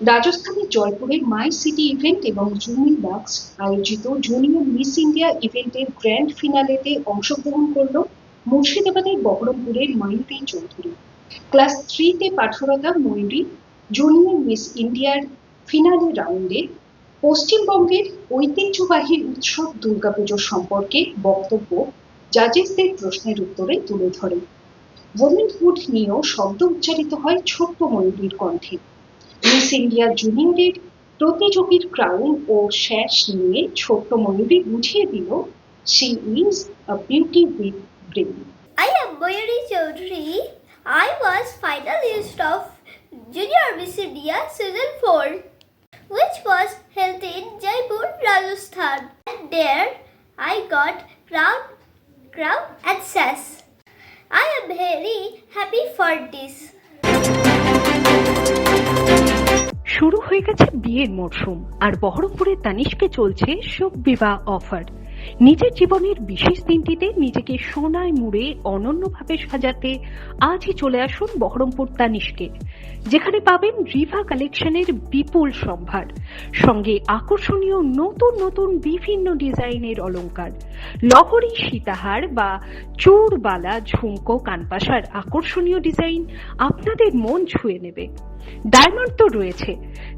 রাজস্থানের জয়পুরের মাই city event এবং জুমি বাক্স আয়োজিত জুনিয়র মিস ইন্ডিয়া ইভেন্টের গ্র্যান্ড ফিনালেতে অংশগ্রহণ করল মুর্শিদাবাদের বহরমপুরের ময়ূরী চৌধুরী। ক্লাস থ্রিতে পাঠরতা ময়ূরী জুনিয়র মিস ইন্ডিয়ার ফিনালে রাউন্ডে পশ্চিমবঙ্গের ঐতিহ্যবাহী উৎসব দুর্গাপুজো সম্পর্কে বক্তব্য জাজেসদের প্রশ্নের উত্তরে তুলে ধরে। ওমেনহুড নিয়েও শব্দ উচ্চারিত হয় ছোট্ট ময়ূরীর কণ্ঠে। মিস ইন্ডিয়া জুনিয়রের প্রতিযোগীর ক্রাউন ও শ্যাস নিয়ে ছোট্ট ময়ূরী বুঝিয়ে দিল she is a beauty with brain I am Mayuri Chaudhary. I was finalist of Junior Miss India Season 4, which was held in Jaipur, Rajasthan. And there I got crown, crown and sass. I am very happy for this. বিয়ের মরশুম আর বহরমপুরের তানিশকে চলছে শোক বিবাহ offer. নিজের জীবনের বিশেষ দিনটিতে নিজেকে সোনায় মুড়ে অনন্যভাবে সাজাতে আজই চলে আসুন বহরমপুর তানিশকে, যেখানে পাবেন রিভা কালেকশনের বিপুল সম্ভার, সঙ্গে আকর্ষণীয় নতুন নতুন বিভিন্ন ডিজাইনের অলঙ্কার লহরী, সীতাহার বা চূড়বালা ঝুমকো কানপাশার আকর্ষণীয় ডিজাইন আপনাদের মন ছুঁয়ে নেবে। ডায়মন্ড তো রয়েছে